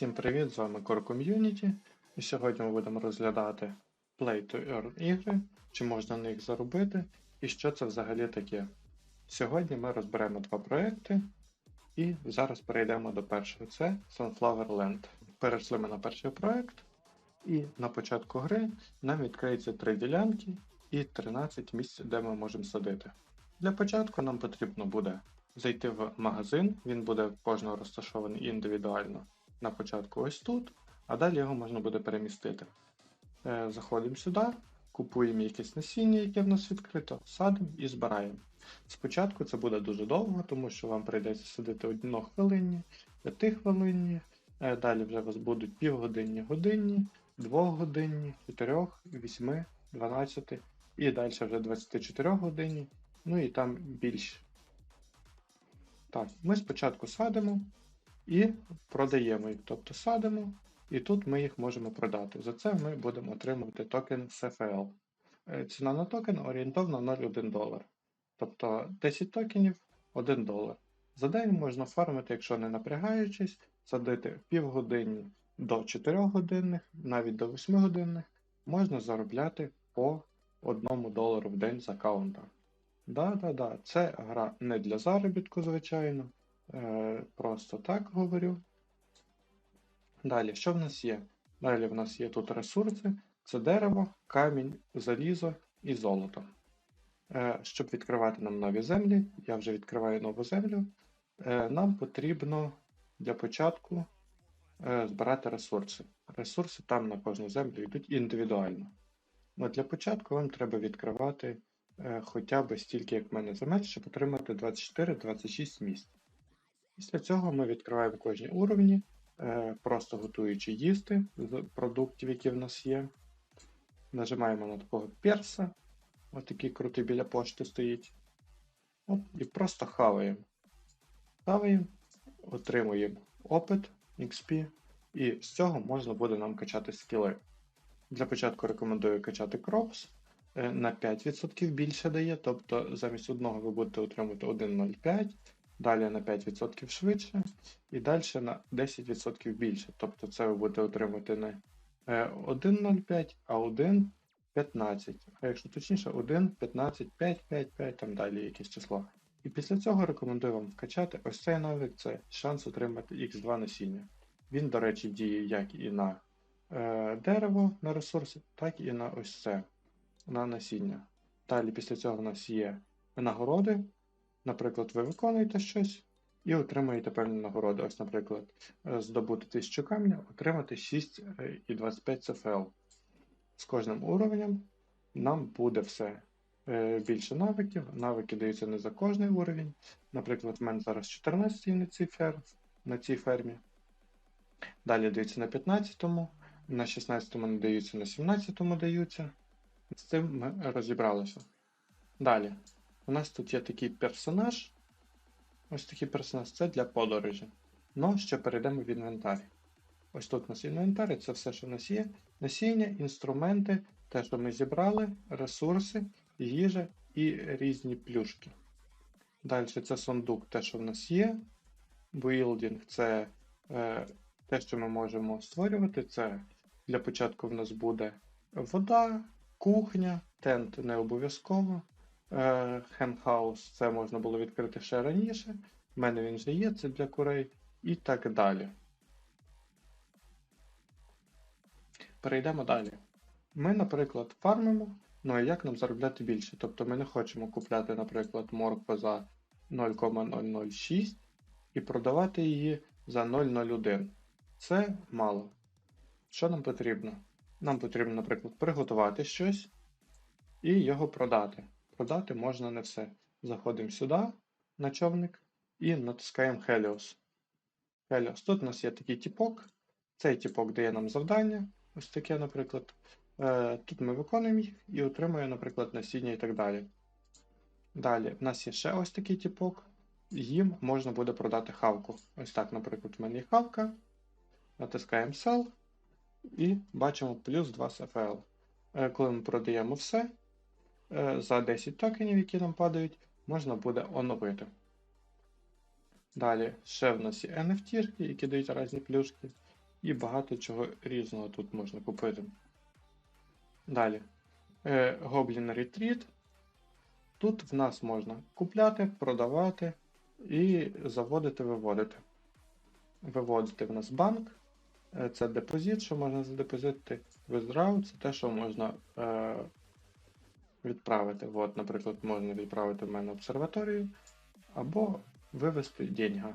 Всім привіт! З вами Core Community. І сьогодні ми будемо розглядати Play to Earn ігри, чи можна на них заробити, і що це взагалі таке. Сьогодні ми розберемо два проекти, і зараз перейдемо до першого. Це Sunflower Land. Перейшли ми на перший проект, і на початку гри нам відкриється три ділянки і 13 місць, де ми можемо садити. Для початку нам потрібно буде зайти в магазин, він буде кожного розташований індивідуально на початку ось тут, а далі його можна буде перемістити. Е, Заходимо сюди, купуємо якесь насіння, яке в нас відкрито, садимо і збираємо. Спочатку це буде дуже довго, тому що вам прийдеться садити одно хвилинні, п'яти хвилинні, е, далі вже у вас будуть півгодинні годинні, двохгодинні, 4, 8, 12 і далі вже 24 годинні, ну і там більше. Так, ми спочатку садимо і продаємо їх. Тобто садимо, і тут ми їх можемо продати. За це ми будемо отримувати токен CFL. Е, Ціна на токен орієнтовно 0,1 долар. Тобто 10 токенів 1 долар. За день можна фармити, якщо не напрягаючись, садити півгодинні до 4 годинних, навіть до 8 годинних, можна заробляти по 1 долару в день з аккаунта. Да-да-да, це гра не для заробітку, звичайно. Е, Просто так говорю. Далі, що в нас є? Далі в нас є тут ресурси: це дерево, камінь, залізо і золото. Е, Щоб відкривати нам нові землі, я вже відкриваю нову землю. е, Нам потрібно для початку збирати ресурси. Ресурси там на кожну землю йдуть індивідуально. Ну, Для початку вам треба відкривати хоча б стільки, як в мене земель, щоб отримати 24-26 місць. Після цього ми відкриваємо кожні уровні, е, просто готуючи їсти з продуктів, які в нас є. Нажимаємо на такого перса, отакий крутий біля пошти стоїть. Оп, і просто хаваємо. Хаваємо, отримуємо опит, XP, і з цього можна буде нам качати скіли. Для початку рекомендую качати Crops. е, На 5% більше дає, тобто замість одного ви будете отримувати 1,05 далі на 5% швидше, і далі на 10% більше. Тобто це ви будете отримати не е, 1,05, а 1,15. А якщо точніше, 1,15, 5, 5, 5, там далі якесь число. І після цього рекомендую вам вкачати ось цей навик, це шанс отримати X2 насіння. Він, до речі, діє як і на е, дерево на ресурси, так і на ось це, на насіння. Далі після цього в нас є нагороди. Наприклад, ви виконуєте щось і отримуєте певні нагороди. Ось, наприклад, е, здобути 1000 камня, отримати 6,25 CFL. З кожним уровнем нам буде все е, більше навиків. Навики даються не за кожний уровень. Наприклад, в мене зараз 14 на цій, фер... на цій фермі. Далі даються на 15-му, на 16-му не даються, на 17-му даються. З цим ми розібралися. Далі. У нас тут є такий персонаж. Ось такий персонаж це для подорожі. Ну, ще перейдемо в інвентар. Ось тут у нас інвентар, це все, що в нас є. Насіння, інструменти, те, що ми зібрали, ресурси, їжа і різні плюшки. Далі це сундук, те, що в нас є. Building це е, те, що ми можемо створювати. Це для початку в нас буде вода, кухня, тент не обов'язково. Хенхаус це можна було відкрити ще раніше. У мене він вже є, це для курей і так далі. Перейдемо далі. Ми, наприклад, фармимо, ну а як нам заробляти більше? Тобто ми не хочемо купляти, наприклад, моркву за 0,006 і продавати її за 0,01. Це мало. Що нам потрібно? Нам потрібно, наприклад, приготувати щось і його продати. Продати можна не все. Заходимо сюди на човник і натискаємо Helios. Helios. Тут у нас є такий тіпок. Цей тіпок дає нам завдання. Ось таке, наприклад. Е, Тут ми виконуємо їх і отримуємо, наприклад, насіння і так далі. Далі, в нас є ще ось такий тіпок. Їм можна буде продати хавку. Ось так, наприклад, в мене є хавка. Натискаємо Sell і бачимо плюс 2 CFL. Е, Коли ми продаємо все, за 10 токенів, які нам падають, можна буде оновити. Далі ще в нас є NFT, які дають різні плюшки. і багато чого різного тут можна купити. Далі. Е, Goblin Retreat. Тут в нас можна купляти, продавати і заводити, виводити. Виводити в нас банк. Е, Це депозит, що можна задепозитити. Withdraw це те, що можна е, відправити. От, наприклад, можна відправити в мене обсерваторію або вивести деньга.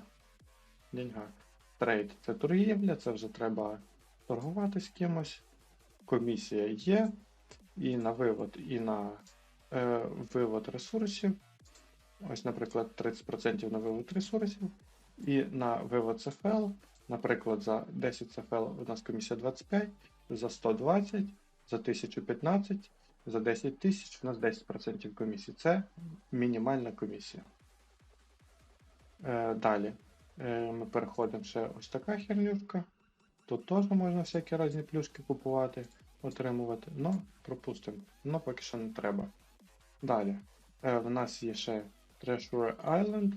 деньга. Трейд це торгівля, це вже треба торгувати з кимось. Комісія є. І на вивод, і на е, вивод ресурсів. Ось, наприклад, 30% на вивод ресурсів. І на вивод CFL, наприклад, за 10 CFL у нас комісія 25, за 120, за 1015, за 10 тисяч у нас 10% комісії. Це мінімальна комісія. Е, далі е, ми переходимо ще ось така хернюшка. Тут теж можна всякі різні плюшки купувати, отримувати. Ну, пропустимо. Ну, поки що не треба. Далі. Е, в нас є ще Treasure Island.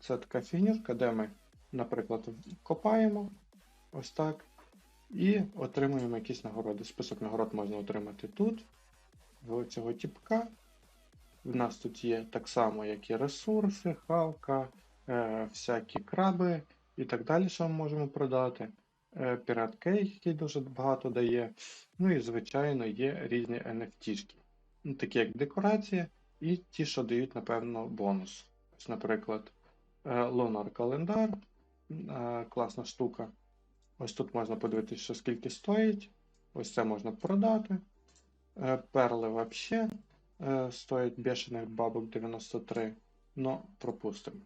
Це така фігнюшка, де ми, наприклад, копаємо ось так. І отримуємо якісь нагороди. Список нагород можна отримати тут, в цього тіпка. В нас тут є так само, як і ресурси, хавка, е, всякі краби і так далі, що ми можемо продати. Е, Пірат Кей, який дуже багато дає. Ну і, звичайно, є різні NFT-шки. Ну, такі як декорація, і ті, що дають, напевно, бонус. Ось, наприклад, е, Lunar календар. е, Класна штука. Ось тут можна подивитися, скільки стоїть. Ось це можна продати. Е, Перли взагалі стоять бешених бабок 93. Ну, пропустимо.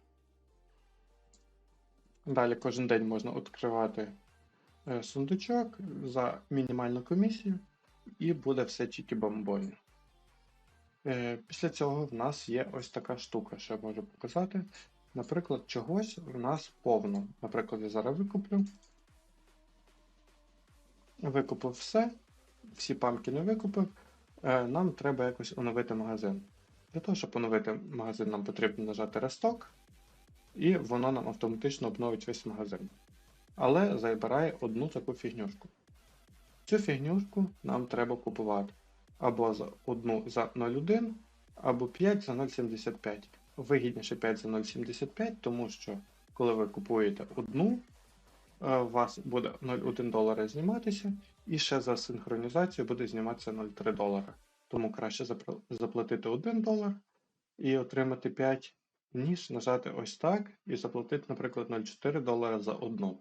Далі кожен день можна відкривати е, сундучок за мінімальну комісію, і буде все тільки бомбойно. Е, Після цього в нас є ось така штука, що я можу показати. Наприклад, чогось в нас повно. Наприклад, я зараз викуплю. Викупив все, всі памки не викупив. Е, Нам треба якось оновити магазин. Для того, щоб оновити магазин, нам потрібно нажати Restock, і воно нам автоматично обновить весь магазин. Але забирає одну таку фігнюшку. Цю фігнюшку нам треба купувати або за одну за 0,1, або 5 за 0,75. Вигідніше 5 за 0,75, тому що коли ви купуєте одну, у вас буде 0,1 долара зніматися, і ще за синхронізацію буде зніматися 0,3 долара. Тому краще заплатити 1 долар і отримати 5, ніж нажати ось так і заплатити, наприклад, 0,4 долара за одну.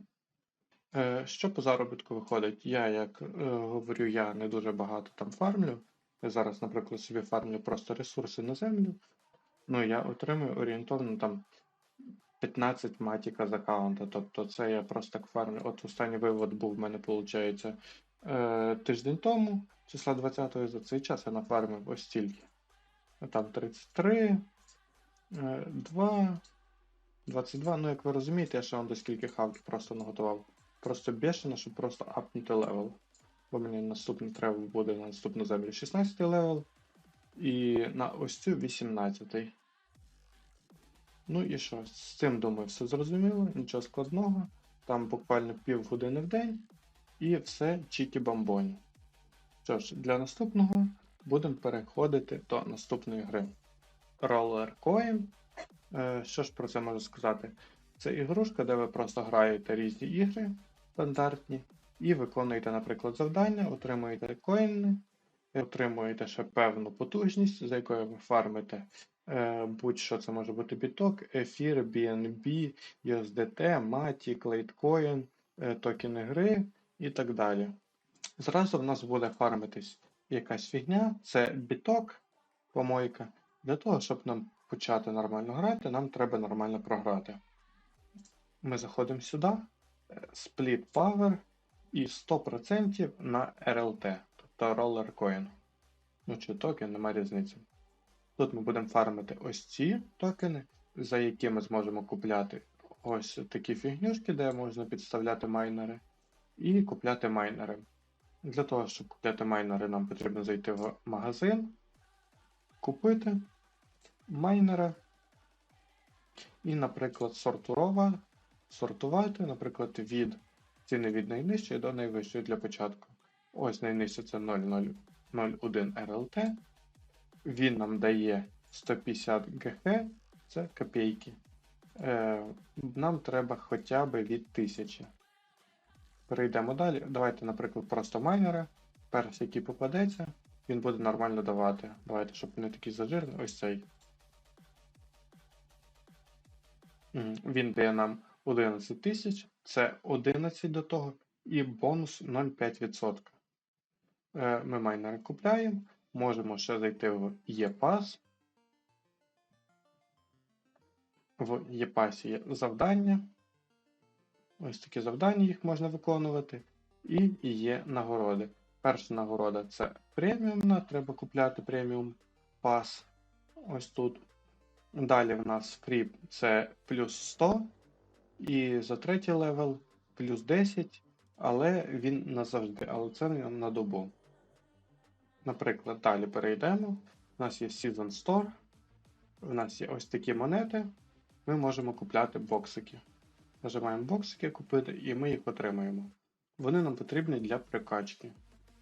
Е, Що по заробітку виходить? Я, як е, говорю, я не дуже багато там фармлю. Я зараз, наприклад, собі фармлю просто ресурси на землю. Ну, я отримую орієнтовно там 15 матіка з аккаунта. Тобто це я просто фармлю. От останній вивод був в мене, виходить, е, тиждень тому, числа 20-го, за цей час я нафармив ось стільки. Там 33, е, 2, 22. Ну, як ви розумієте, я ще вам до скільки хавки просто наготував. Просто бешено, щоб просто апнути левел. Бо мені наступний треба буде на наступну землю 16 левел. І на ось цю 18. Ну і що? З цим, думаю, все зрозуміло, нічого складного. Там буквально пів години в день. І все чікі бамбоні. Що ж, для наступного будемо переходити до наступної гри. Roller Coin. Е, Що ж про це можу сказати? Це ігрушка, де ви просто граєте різні ігри стандартні, і виконуєте, наприклад, завдання, отримуєте коїни, отримуєте ще певну потужність, за якою ви фармите. Е, Будь-що це може бути біток, ефір, BNB, USDT, Matic, Litecoin, е, токени гри і так далі. Зразу в нас буде фармитись якась фігня, це біток, помойка. Для того, щоб нам почати нормально грати, нам треба нормально програти. Ми заходимо сюди, е, Split Power і 100% на RLT, тобто Roller. Ну чи токен, немає різниці. Тут ми будемо фармити ось ці токени, за які ми зможемо купляти ось такі фігнюшки, де можна підставляти майнери, і купляти майнери. Для того, щоб купляти майнери, нам потрібно зайти в магазин, купити майнера і, наприклад, сортурова, сортувати, наприклад, від ціни від найнижчої до найвищої для початку. Ось найнижче це 0,001 РЛТ. Він нам дає 150 ГХ, це копійки. Е, нам треба хоча б від 1000. Перейдемо далі. Давайте, наприклад, просто майнера. Перший, який попадеться, він буде нормально давати. Давайте, щоб не такий зажирний, ось цей. Він дає нам 11 тисяч, це 11 до того, і бонус 0,5%. Е, Ми майнери купляємо, можемо ще зайти в ePass. В ePass є завдання. Ось такі завдання їх можна виконувати. І є нагороди. Перша нагорода це преміумна, треба купляти преміум пас. Ось тут. Далі в нас фрі це плюс 100. І за третій левел плюс 10, але він назавжди, але це на добу. Наприклад, далі перейдемо. У нас є Season Store. У нас є ось такі монети. Ми можемо купляти боксики. Нажимаємо боксики купити, і ми їх отримаємо. Вони нам потрібні для прикачки.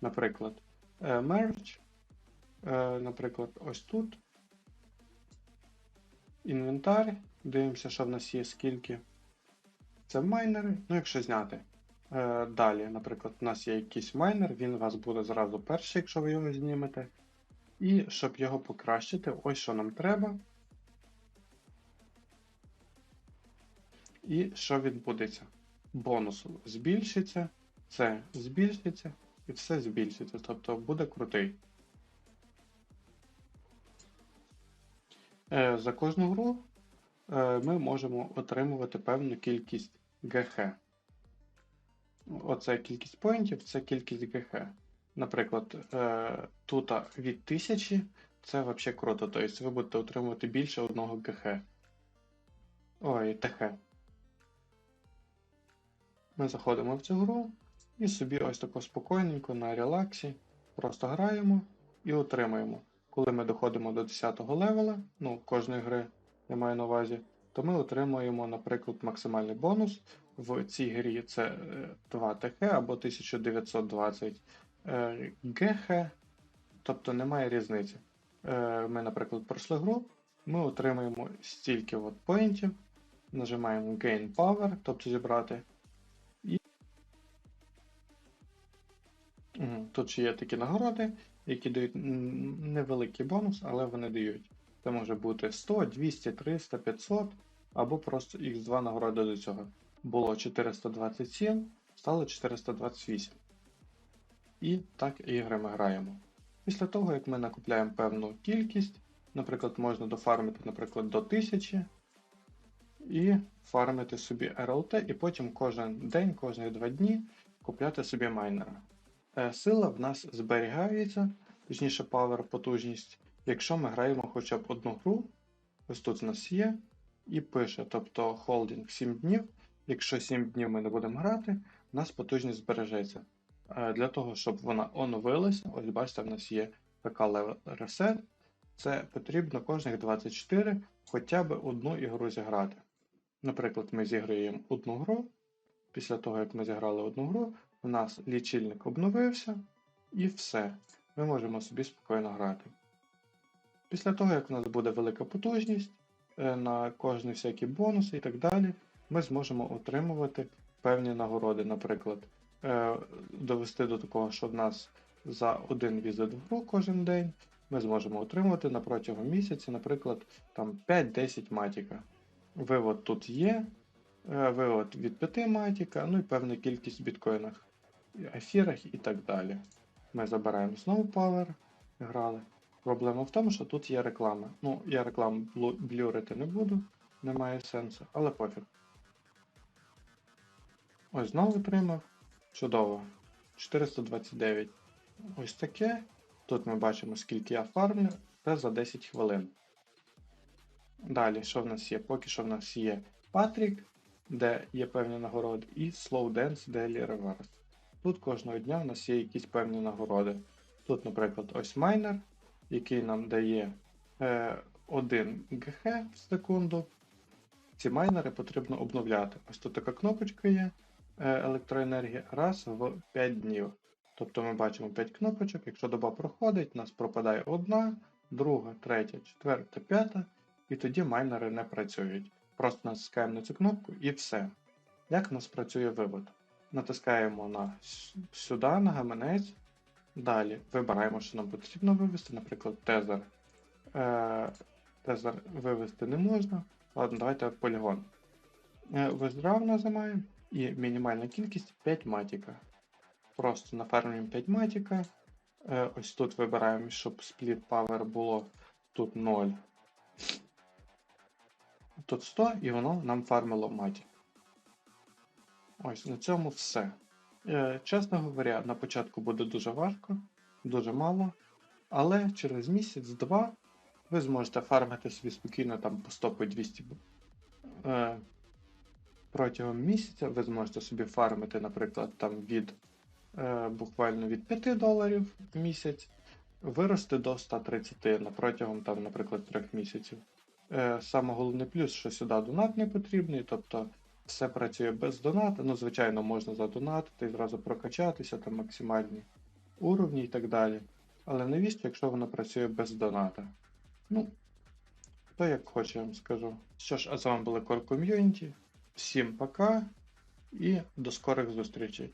Наприклад, е, мерч. Е, Наприклад, ось тут. Інвентар. Дивимося, що в нас є скільки. Це майнери. Ну, якщо зняти. Е, Далі, наприклад, у нас є якийсь майнер, він у вас буде зразу перший, якщо ви його знімете. І щоб його покращити, ось що нам треба. І що відбудеться? Бонус збільшиться, це збільшиться і все збільшиться. Тобто буде крутий. Е, За кожну гру е, ми можемо отримувати певну кількість ГХ. Оце кількість поінтів, це кількість ГХ. Наприклад, е, тут від 1000 це взагалі круто. Тобто ви будете отримувати більше одного ГХ. Ой, ТХ. Ми заходимо в цю гру і собі ось тако спокійненько на релаксі просто граємо і отримуємо. Коли ми доходимо до 10 левела, ну, кожної гри я маю на увазі, то ми отримуємо, наприклад, максимальний бонус. В цій грі це е, 2 ТХ або 1920 е, ГХ, тобто немає різниці. Е, Ми, наприклад, пройшли гру, ми отримуємо стільки от поінтів, нажимаємо Gain Power, тобто зібрати. Мгм. Тут ще є такі нагороди, які дають невеликий бонус, але вони дають. Це може бути 100, 200, 300, 500, або просто X2 нагороди до цього. Було 427, стало 428. І так ігри ми граємо. Після того, як ми накупляємо певну кількість, наприклад, можна дофармити, наприклад, до 1000 і фармити собі RLT, і потім кожен день, кожні 2 дні купляти собі майнера. Е, Сила в нас зберігається, точніше power потужність, якщо ми граємо хоча б одну гру, ось тут у нас є, і пише, тобто холдинг 7 днів. Якщо 7 днів ми не будемо грати, у нас потужність збережеться. Е, Для того, щоб вона оновилася, ось бачите, в нас є ПК Level Reset. Це потрібно кожних 24 хоча б одну ігру зіграти. Наприклад, ми зіграємо одну гру. Після того, як ми зіграли одну гру, у нас лічильник обновився і все. Ми можемо собі спокійно грати. Після того, як у нас буде велика потужність е, на кожні всякі бонуси і так далі, ми зможемо отримувати певні нагороди. Наприклад, е, довести до такого, що в нас за один візит в гру кожен день ми зможемо отримувати на протягом місяця, наприклад, там 5-10 матіка. Вивод тут є, е, вивод від 5 матіка, ну і певна кількість в біткоїнах, ефірах і так далі. Ми забираємо знову Power, грали. Проблема в тому, що тут є реклама. Ну, я рекламу блюрити не буду, немає сенсу, але пофіг. Ось знову отримав. Чудово. 429. Ось таке. Тут ми бачимо, скільки я фармлю, це за 10 хвилин. Далі, що в нас є? Поки що в нас є Патрік, де є певні нагороди, і Slow Dance Daily Rewards. Тут кожного дня в нас є якісь певні нагороди. Тут, наприклад, ось майнер, який нам дає е, 1 ГХ в секунду. Ці майнери потрібно обновляти. Ось тут така кнопочка є. е, електроенергії раз в 5 днів. Тобто ми бачимо 5 кнопочок, якщо доба проходить, у нас пропадає одна, друга, третя, четверта, п'ята, і тоді майнери не працюють. Просто натискаємо на цю кнопку і все. Як у нас працює вивод? Натискаємо на сюди, на гаманець. Далі вибираємо, що нам потрібно вивести, наприклад, тезер. Е, тезер вивести не можна. Ладно, давайте полігон. Е, Виздрав нажимаємо і мінімальна кількість 5 матіка. Просто нафармлюємо 5 матіка. Е, Ось тут вибираємо, щоб split power було тут 0. Тут 100 і воно нам фармило матік. Ось на цьому все. Е, Чесно говоря, на початку буде дуже важко, дуже мало. Але через місяць-два ви зможете фармити собі спокійно там по 100 по 200 е, протягом місяця ви зможете собі фармити, наприклад, там від е, буквально від 5 доларів в місяць, вирости до 130 на протягом, там, наприклад, 3 місяців. Саме головний плюс, що сюди донат не потрібний, тобто все працює без доната. Ну, звичайно, можна задонатити і зразу прокачатися, там максимальні уровні і так далі. Але навіщо, якщо воно працює без доната? Ну, то як хоче, я вам скажу. Що ж, а з вами були Core Community. Всім пока і до скорих зустрічей.